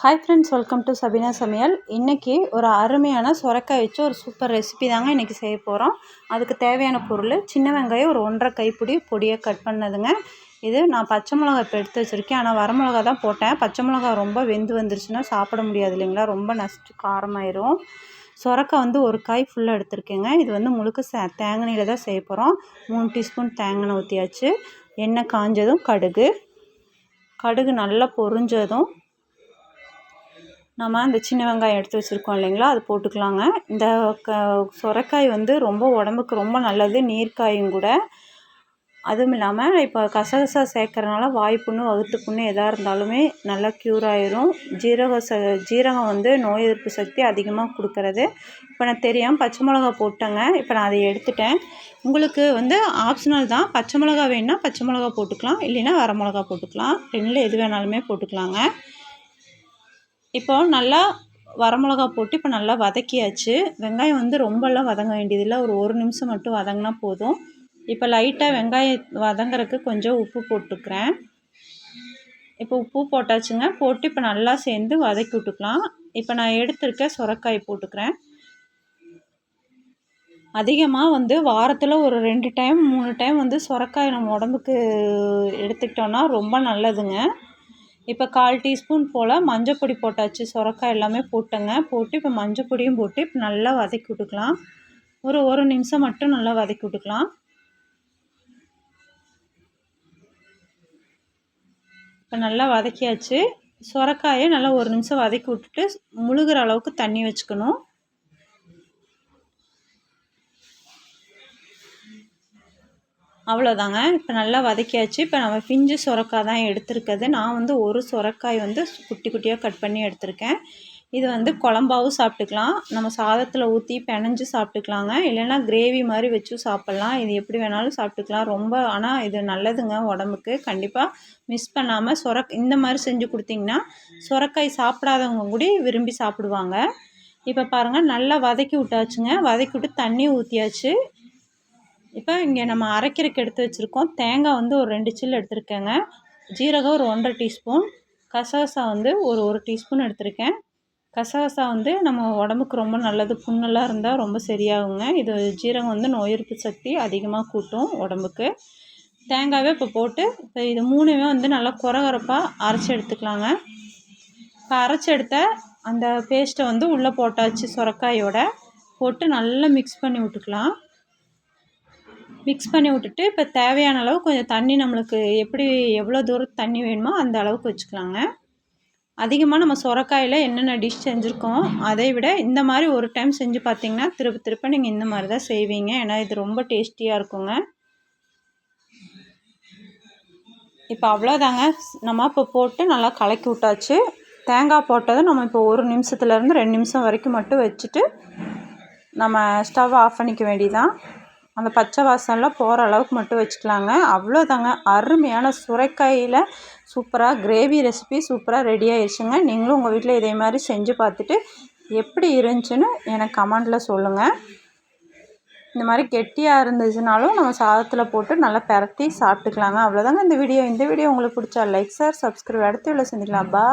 Hi friends welcome to Sabina சமையல் இன்றைக்கி ஒரு அருமையான சுரக்காய் வச்சு ஒரு சூப்பர் ரெசிபி தாங்க இன்றைக்கி செய்ய போகிறோம் அதுக்கு தேவையான பொருள் சின்ன வெங்காயம் ஒரு ஒன்றரை கைப்பிடி பொடியாக கட் பண்ணதுங்க. இது நான் பச்சை மிளகா இப்போ எடுத்து வச்சுருக்கேன். ஆனால் வரமிளகா தான் போட்டேன். பச்சை மிளகா ரொம்ப வெந்து வந்துருச்சுன்னா சாப்பிட முடியாது இல்லைங்களா? ரொம்ப நசிச்சு காரமாயிரும். சுரக்காய் வந்து ஒரு காய் ஃபுல்லாக எடுத்திருக்கேங்க. இது வந்து முழுக்க சே தேங்காயில் தான் செய்ய போகிறோம் மூணு டீஸ்பூன் தேங்காய் ஊற்றியாச்சு எண்ணெய் காஞ்சதும் கடுகு. கடுகு நல்லா பொரிஞ்சதும் நம்ம அந்த சின்ன வெங்காயம் எடுத்து வச்சுருக்கோம் இல்லைங்களா? அது போட்டுக்கலாங்க. இந்த க சுரக்காய் வந்து ரொம்ப உடம்புக்கு ரொம்ப நல்லது நீர்க்காயும் கூட. அதுவும் இல்லாமல் இப்போ கசகசா சேர்க்குறனால வாய் புண்ணு வகுத்து புண்ணு எதாக இருந்தாலுமே நல்லா க்யூர் ஆயிரும். ஜீரக ச ஜீரகம் வந்து நோய் எதிர்ப்பு சக்தி அதிகமாக கொடுக்கறது. இப்போ நான் தெரியாமல் பச்சை மிளகா போட்டேங்க. இப்போ நான் அதை எடுத்துட்டேன். உங்களுக்கு வந்து ஆப்ஷனல் தான். பச்சை மிளகா வேணுன்னா பச்சை மிளகா போட்டுக்கலாம். இல்லைன்னா வர மிளகா போட்டுக்கலாம். ரெண்டில் எது வேணாலுமே போட்டுக்கலாங்க. இப்போ நல்லா வரமிளகா போட்டு இப்போ நல்லா வதக்கியாச்சு. வெங்காயம் வந்து ரொம்பலாம் வதங்க வேண்டியதில்லை. ஒரு ஒரு நிமிஷம் மட்டும் வதங்கினா போதும். இப்போ லைட்டாக வெங்காயம் வதங்குறதுக்கு கொஞ்சம் உப்பு போட்டுக்கிறேன். இப்போ உப்பு போட்டாச்சுங்க. போட்டு இப்போ நல்லா சேர்ந்து வதக்கி விட்டுக்கலாம். இப்போ நான் எடுத்திருக்க சுரக்காய் போட்டுக்கிறேன். அதிகமாக வந்து வாரத்தில் ஒரு ரெண்டு டைம் மூணு டைம் வந்து சுரக்காய் நம்ம உடம்புக்கு எடுத்துக்கிட்டோன்னா ரொம்ப நல்லதுங்க. இப்போ கால் டீஸ்பூன் போல் மஞ்சப்பொடி போட்டாச்சு. சுரக்காய் எல்லாமே போட்டேங்க. போட்டு இப்போ மஞ்சப்பொடியும் போட்டு இப்போ நல்லா வதக்கி விட்டுக்கலாம். ஒரு ஒரு நிமிஷம் மட்டும் நல்லா வதக்கி விட்டுக்கலாம். இப்போ நல்லா வதக்கியாச்சு. சுரக்காயை நல்லா ஒரு நிமிஷம் வதக்கி விட்டுட்டு முழுகிற அளவுக்கு தண்ணி வச்சுக்கணும். அவ்வளோதாங்க இப்போ நல்லா வதக்கியாச்சு. இப்போ நம்ம பிஞ்சு சுரக்காய் தான் எடுத்திருக்கிறது. நான் வந்து ஒரு சுரக்காய் வந்து குட்டி குட்டியாக கட் பண்ணி எடுத்திருக்கேன். இது வந்து குழம்பாவும் சாப்பிட்டுக்கலாம். நம்ம சாதத்தில் ஊற்றி பிணைஞ்சு சாப்பிட்டுக்கலாங்க. இல்லைன்னா கிரேவி மாதிரி வச்சும் சாப்பிட்லாம். இது எப்படி வேணாலும் சாப்பிட்டுக்கலாம். ரொம்ப ஆனால் இது நல்லதுங்க உடம்புக்கு. கண்டிப்பாக மிஸ் பண்ணாமல் சொரக் இந்த மாதிரி செஞ்சு கொடுத்தீங்கன்னா சுரக்காய் சாப்பிடாதவங்க கூட விரும்பி சாப்பிடுவாங்க. இப்போ பாருங்கள் நல்லா வதக்கி விட்டாச்சுங்க. வதக்கி விட்டு தண்ணி ஊற்றியாச்சு இப்போ இங்கே நம்ம அரைக்கிறதுக்கு எடுத்து வச்சுருக்கோம். தேங்காய் வந்து ஒரு ரெண்டு சில்லு எடுத்திருக்கேங்க. ஜீரகம் ஒரு ஒன்றரை டீஸ்பூன். கசகசா வந்து ஒரு ஒரு டீஸ்பூன் எடுத்திருக்கேன். கசகசா வந்து நம்ம உடம்புக்கு ரொம்ப நல்லது புண்ணெல்லாம் இருந்தால் ரொம்ப சரியாகுங்க. இது ஜீரகம் வந்து நோய் எதிர்ப்பு சக்தி அதிகமாக கூட்டும் உடம்புக்கு. தேங்காவே இப்போ போட்டு இப்போ இது மூணுமே வந்து நல்லா குறகுறப்பாக அரைச்சி எடுத்துக்கலாங்க. இப்போ அரைச்சி எடுத்த அந்த பேஸ்ட்டை வந்து உள்ளே போட்டாச்சு சுரக்காயோட. போட்டு நல்லா மிக்ஸ் பண்ணி விட்டுக்கலாம். மிக்ஸ் பண்ணி விட்டுட்டு இப்போ தேவையான அளவு கொஞ்சம் தண்ணி நம்மளுக்கு எப்படி எவ்வளோ தூரம் தண்ணி வேணுமோ அந்த அளவுக்கு வச்சுக்கலாங்க. அதிகமாக நம்ம சுரக்காயில் என்னென்ன டிஷ் செஞ்சுருக்கோம் அதை விட இந்த மாதிரி ஒரு டைம் செஞ்சு பார்த்தீங்கன்னா திருப்ப திருப்ப நீங்கள் இந்த மாதிரி தான் செய்வீங்க. ஏன்னா இது ரொம்ப டேஸ்டியாக இருக்குங்க. இப்போ அவ்வளோதாங்க நம்ம இப்போ போட்டு நல்லா கலக்கி விட்டாச்சு. தேங்காய் போட்டதும் நம்ம இப்போ ஒரு நிமிஷத்துலேருந்து ரெண்டு நிமிஷம் வரைக்கும் மட்டும் வச்சுட்டு நம்ம ஸ்டவ் ஆஃப் பண்ணிக்க வேண்டியதான் அந்த பச்சை வாசனெலாம் போகிற அளவுக்கு மட்டும் வச்சுக்கலாங்க. அவ்வளோதாங்க. அருமையான சுரைக்காயில் சூப்பராக கிரேவி ரெசிபி சூப்பராக ரெடி ஆயிடுச்சுங்க நீங்களும் உங்கள் வீட்டில் இதே மாதிரி செஞ்சு பார்த்துட்டு எப்படி இருந்துச்சுன்னு எனக்கு கமெண்டில் சொல்லுங்கள் இந்த மாதிரி கெட்டியாக இருந்துச்சுனாலும் நம்ம சாதத்தில் போட்டு நல்லா பரத்தி சாப்பிட்டுக்கலாங்க. அவ்வளோதாங்க இந்த வீடியோ இந்த வீடியோ உங்களுக்கு பிடிச்சா லைக் சார் சப்ஸ்கிரைப் அடுத்த வீடியோ செஞ்சுக்கலாம் பா